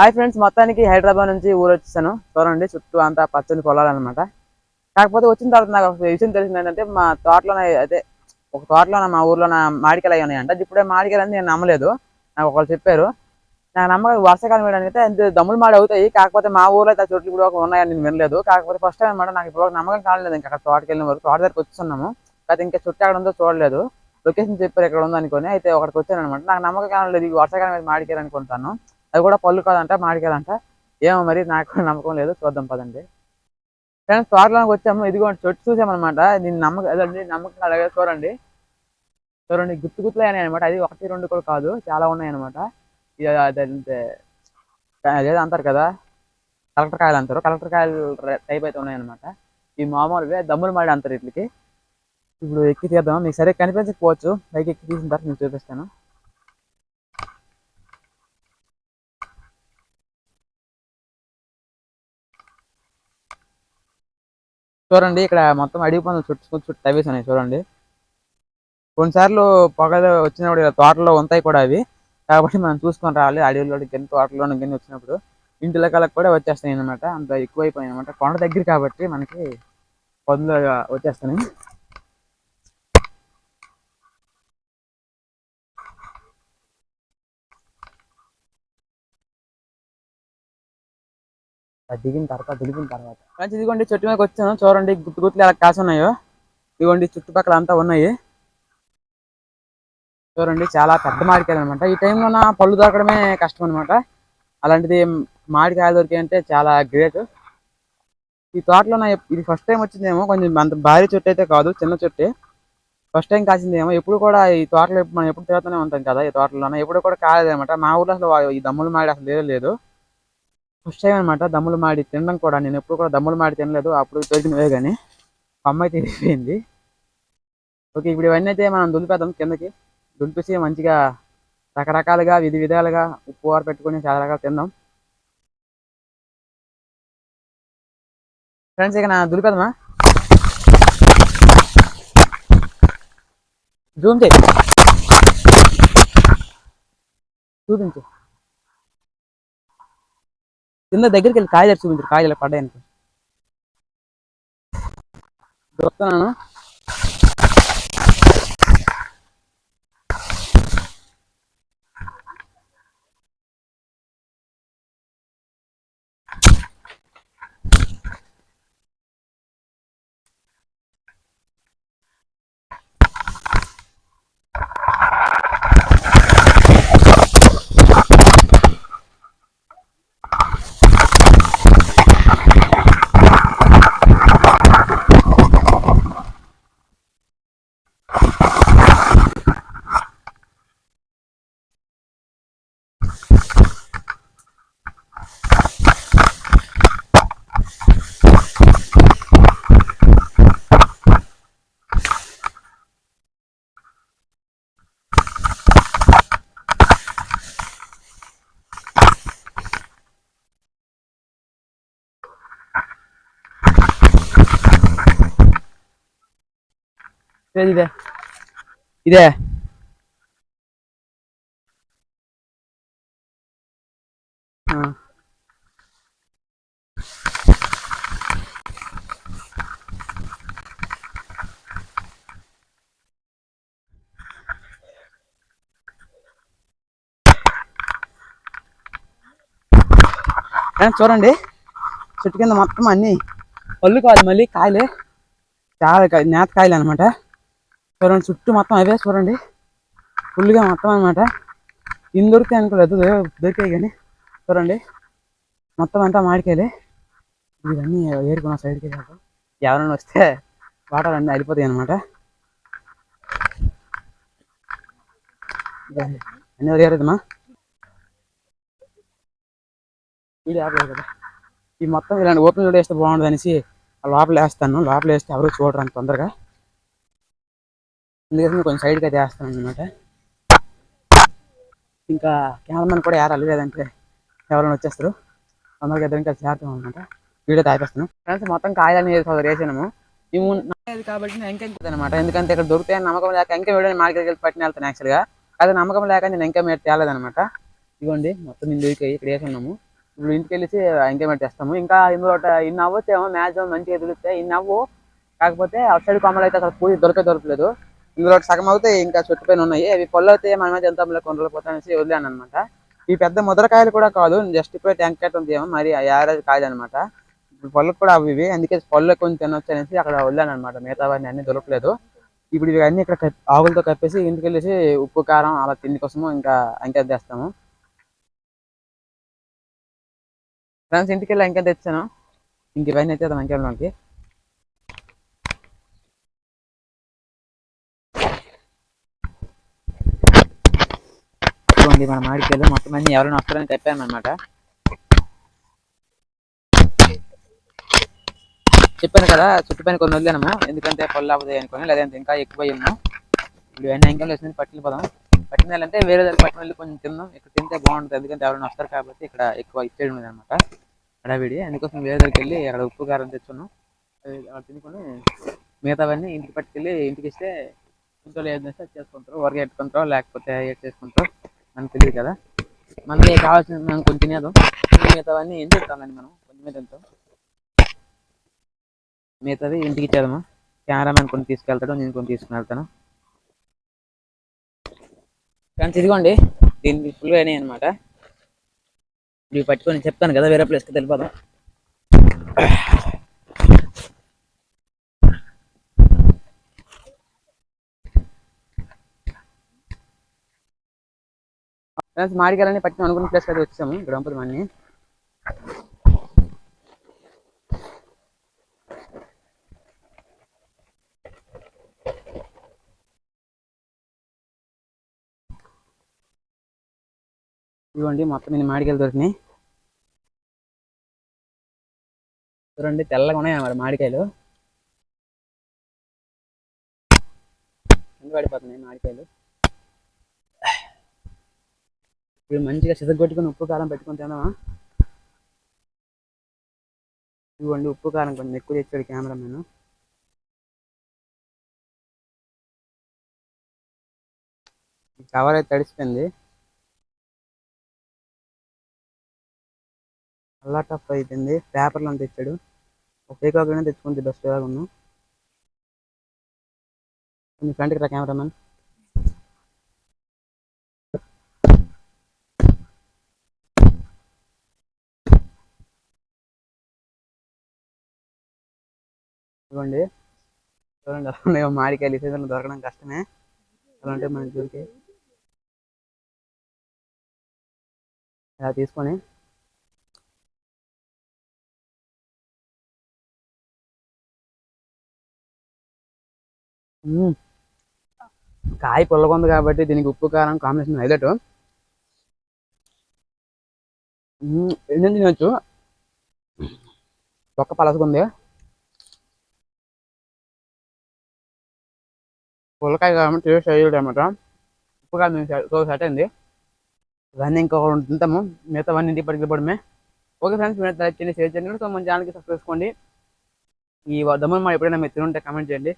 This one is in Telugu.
హాయ్ ఫ్రెండ్స్ మొత్తానికి హైదరాబాద్ నుంచి ఊరు వచ్చేసాను. చూడండి చుట్టూ అంతా పచ్చని పొలాలన్నమాట. కాకపోతే వచ్చిన తర్వాత నాకు ఒక విషయం తెలిసింది ఏంటంటే మా తోటలోనే అయితే ఒక తోటలో మా ఊర్లోన మామిడికాయలు అయి ఉన్నాయంట ఇప్పుడే మామిడికాయలు అని నేను నమ్మలేదు. నాకు ఒకళ్ళు చెప్పారు. నాకు నమ్మకం వర్షాకాలం వేయడానికి అయితే దమ్ములు మాడి అవుతాయి. కాకపోతే మా ఊర్లో అయితే చోట్లు చెట్లు కూడా ఒక ఉన్నాయని నేను వినలేదు. కాకపోతే ఫస్ట్ టైం అనమాట నాకు ఇప్పుడు నమ్మకం కాలేదు. ఇంకా అక్కడ తోటకి వెళ్ళిన వరకు తోట దగ్గరికి వచ్చున్నాము కాకపోతే ఇంకా చుట్టూ అక్కడ ఉందో చూడలేదు. లొకేషన్ చెప్పారు ఎక్కడ ఉందో అనుకొని అయితే ఒకటికి వచ్చాను అనమాట నాకు నమ్మకం కాలేదు ఈ వర్షాకాలం అయితే మామిడికాయలు అనుకుంటాను అది కూడా పళ్ళు కాదంట మామిడికాయలంట ఏమో మరి నాకు నమ్మకం లేదు చూద్దాం పదండి. ఫ్రెండ్స్ తోటలోకి వచ్చాము. ఇదిగోండి చెట్టు చూసామన్నమాట. నేను నమ్మకం అదండి నమ్మకం అలాగే చూడండి. చూడండి గుత్తు గుర్తులు అయినాయి అనమాట అది ఒకటి రెండు కూడా కాదు చాలా ఉన్నాయి అనమాట ఇది అదంతే అదేదో అంటారు కదా కలెక్టర్ కాయలు అంటారు. కలెక్టర్ కాయలు టైప్ అయితే ఉన్నాయన్నమాట. ఈ మామూలుగా దమ్ములు మాడి అంటారు వీటికి. ఇప్పుడు ఎక్కి తీద్దాం మీకు సరే కనిపించకపోవచ్చు. పైకి ఎక్కి తీసిన తర్వాత మీకు చూపిస్తాను. చూడండి ఇక్కడ మొత్తం అడవి పనులు చుట్టూ చుట్టూ తవ్వేసి ఉన్నాయి చూడండి. కొన్నిసార్లు పొగలు వచ్చినప్పుడు ఇలా తోటలో ఉంటాయి కూడా అవి. కాబట్టి మనం చూసుకొని రావాలి అడవిలో గిన్నె తోటలో గిన్నె వచ్చినప్పుడు. ఇంటి లెక్కలకు కూడా వచ్చేస్తాయి అనమాట అంత ఎక్కువైపోయాయి అనమాట కొండ దగ్గర కాబట్టి మనకి పొద్దులో వచ్చేస్తాయి అది దిగిన తర్వాత దిగిన తర్వాత. మంచి ఇదిగోండి చెట్టు మీదకి వచ్చాను. చూడండి గుర్తు గుర్తులు ఎలా కాసి ఉన్నాయో. ఇదిగోండి చుట్టుపక్కల అంతా ఉన్నాయి. చూడండి చాలా పెద్ద మామిడికాయలు అనమాట ఈ టైంలో నా పళ్ళు దొరకడమే కష్టం అనమాట అలాంటిది మామిడికాయలు దొరికాయంటే చాలా గ్రేట్ ఈ తోటలో నా ఇది ఫస్ట్ టైం వచ్చిందేమో కొంచెం అంత భారీ చెట్టు అయితే కాదు చిన్న చెట్టే. ఫస్ట్ టైం కాసిందేమో ఎప్పుడు కూడా ఈ తోటలో మనం ఎప్పుడు తిరుగుతూనే ఉంటాం కదా ఈ తోటలోనే. ఎప్పుడు కూడా కాలేదన్నమాట. మా ఊర్లో అసలు ఈ దమ్ముల మామిడి అసలు లేదు. ఫస్ట్ టైం అనమాట దమ్ములు మాడి తినడం కూడా. నేను ఎప్పుడు కూడా దమ్ములు మాడి తినలేదు అప్పుడు తోచినవే కానీ అమ్మ అయితే తిరిగిపోయింది ఓకే ఇప్పుడు ఇవన్నీ అయితే మనం దులిపేద్దాం కిందకి. దులిపేసి మంచిగా రకరకాలుగా విధి విధాలుగా ఉప్పు వారు పెట్టుకొని చాలా రకాలు తిందాం. ఫ్రెండ్స్ ఇక నా దులిపేదమా జూమ్ చేయి. చూపించు కింద దగ్గరికి వెళ్ళి కాయలు చూపించరు కాయలు పడ్డాయనుకో దొరుకుతున్నాను ఏది ఇదే ఇదే ఆ. చూడండి? చెట్టు కింద మొత్తం అన్ని పళ్ళు కాదు మళ్ళీ కాయలే. చాలా నేత కాయలు అనమాట చూడండి చుట్టూ మొత్తం అవే చూడండి. ఫుల్గా మొత్తం అనమాట ఇన్ని దొరికితే అనుకోలేదు దొరికాయి కానీ. చూడండి. మొత్తం అంతా మాడికాయలే. ఇవన్నీ ఏరుకున్న సైడ్కి వెళ్ళాక ఎవరైనా వస్తే వాటర్ అన్నీ వెళ్ళిపోతాయి అనమాట అన్నీ వదిలేదమ్మా వీడియో ఆపలేదు కదా. ఈ మొత్తం ఇలాంటి ఓపెన్ వీడియో వేస్తే బాగుంటుంది అనేసి ఆ లోపల వేస్తాను లోపల వేస్తే ఎవరు చూడరు అంత తొందరగా. అందుకని కొంచెం సైడ్కి అయితే వేస్తాను అనమాట ఇంకా కెమెరామెన్ కూడా యారాలి లేదంటే ఎవరైనా వచ్చేస్తారు. అందరికి ఇద్దరు ఇంకా చేస్తాం అనమాట వీడియో తాపేస్తాను. ఫ్రెండ్స్ మొత్తం కాయలని వేసాము. ఈ మూడు కాబట్టి నేను ఇంకా అనమాట ఎందుకంటే ఇక్కడ దొరుకుతాయని నమ్మకం లేక ఇంకా వీడియో మార్కెట్కి వెళ్ళి పట్టిన వెళ్తాను యాక్చువల్గా. అది నమ్మకం లేక నేను ఇంకా మీరు తేలేదనమాట ఇదిగోండి మొత్తం నేను ఇక్కడ వేసి ఉన్నాము. ఇప్పుడు ఇంటికి వెళ్ళేసి మీరు తెస్తాము ఇంకా ఇందులో ఇన్ని అవ్వచ్చేమో మ్యాక్సిమం మంచిగా ఎదుగుతాయి ఇన్ని అవ్వు కాకపోతే అవుట్ సైడ్ కొమ్మలు అయితే అసలు పూజ దొరకే దొరకలేదు. ఇందులో సగం అవుతాయి ఇంకా చుట్టు పైన ఉన్నాయి. అవి పళ్ళు అయితే మనమే జంతంలో కొండలు పోతానేసి వదిలేను అనమాట ఈ పెద్ద ముద్రకాయలు కూడా కాదు జస్ట్ ఇప్పుడే టెంకాయ ఉంది ఏమో మరి యావరేజ్ కాయలు అనమాట. ఇప్పుడు కూడా అవి ఇవి అందుకే పళ్ళు కొంచెం తినొచ్చు అనేసి అక్కడ వదిలేను అనమాట మిగతావన్నీ అన్ని దొరకలేదు. ఇప్పుడు ఇవన్నీ అన్ని ఇక్కడ ఆవులతో ఆకులతో కప్పేసి ఇంటికి వెళ్ళేసి ఉప్పు కారం అలా తిండి కోసము ఇంకా ఇంకా తెస్తాము. ఫ్రెండ్స్ ఇంటికి వెళ్ళి ఇంకా తెచ్చాను. ఇంక ఇవన్నీ అయితే అంకెళ్ళడానికి ఇది మన మాడికాయలు మొత్తం అన్ని ఎవరైనా వస్తారని చెప్పాను చెప్పాను కదా చుట్టుపైన కొన్ని వదిలేనము. ఎందుకంటే పళ్ళు అవుతాయి అనుకోని లేదంటే ఇంకా ఎక్కువ అయ్యాము ఇప్పుడు ఇవన్నీ ఇంకా వేసుకుని పట్టిన పోదాం. పట్టిన వెళ్ళంటే వేరే దగ్గర పట్టిన వెళ్ళి కొంచెం తిందాం ఇక్కడ తింటే బాగుంటుంది. ఎందుకంటే ఎవరైనా వస్తారు కాబట్టి ఇక్కడ ఎక్కువ ఇచ్చేయడం ఉంది అనమాట హడావిడి. అందుకోసం వేరే దగ్గరికి వెళ్ళి అక్కడ ఉప్పు కారం తెచ్చున్నాం అక్కడ తినుకొని మిగతావన్నీ ఇంటికి పట్టుకెళ్ళి ఇంటికి ఇస్తే ఇంట్లో ఏం చేస్తే చేసుకుంటారు. వరకు పెట్టుకుంటారో లేకపోతే ఏడ్ చేసుకుంటారో. మనకు తెలియదు కదా? మనకి కావాల్సిన మనం కొంచెం తినేదాం మిగతావన్నీ ఏం తింటామండి మనం? కొంచెమే తింటాం మిగతాది ఇంటికి ఇచ్చేద్దాము? కెమెరామెన్ కొన్ని తీసుకెళ్తాడు నేను కొన్ని తీసుకుని వెళ్తాను. ఫ్రెండ్స్ ఇదిగోండి. దీనికి ఫుల్ అయినాయి అనమాట ఇవి పట్టుకొని చెప్తాను కదా వేరే ప్లేస్కి తెలిపోదాం ఫ్రెండ్స్ మాడికాయలని పట్టిన అనుకున్న ప్లేస్కి అయితే వచ్చాము. ఇక్కడ మన్ని ఇవ్వండి మొత్తం ఇన్ని మాడికాయలు దొరికినాయి. చూడండి తెల్లగా ఉన్నాయి మరి మామిడికాయలు కింద పడిపోతున్నాయి మామిడికాయలు ఇప్పుడు మంచిగా సిద్ధగొట్టుకుని ఉప్పు కారం పెట్టుకుని తిందామా ఇవ్వండి ఉప్పు కారం కొంచెం ఎక్కువ తెచ్చాడు కెమెరామెన్. కవర్ అయితే తడిసిపోయింది. అల్లా టఫ్ అయిపోయింది. పేపర్లు అంత తెచ్చాడు ఒక కాకుండా తెచ్చుకుంది బెస్ట్ లాగా ఉన్నాం కొంచెం ఫ్రంట్కి రా కెమెరామెన్. చూడండి చూడండి ఉన్నాయో మామిడికాయలు ఈ సీజన్లో దొరకడం కష్టమే. అలా ఉంటే మనకి దొరికే ఇలా తీసుకొని. కాయ పుల్లగా ఉంది కాబట్టి దీనికి ఉప్పు కారం కాంబినేషన్ హైలైట్. ఏంటంటే తినొచ్చు? ఒక్క పలసగుంది పుల్లకాయ కాబట్టి టేస్ట్ అయ్యేది అనమాట ఉప్పు కాదు సో సెట్ అయింది ఇవన్నీ ఇంకొక తింటాము. మిగతావన్నీ ఇంటికి పట్టుకెళ్ళిపోవడమే ఓకే ఫ్రెండ్స్ మీరు లైక్ చేయండి షేర్ చేయండి. సో మన ఛానల్కి సబ్స్క్రైబ్ చేసుకోండి. ఈ దమ్ములు మా ఎప్పుడైనా మీరు తినుంటే కామెంట్ చేయండి.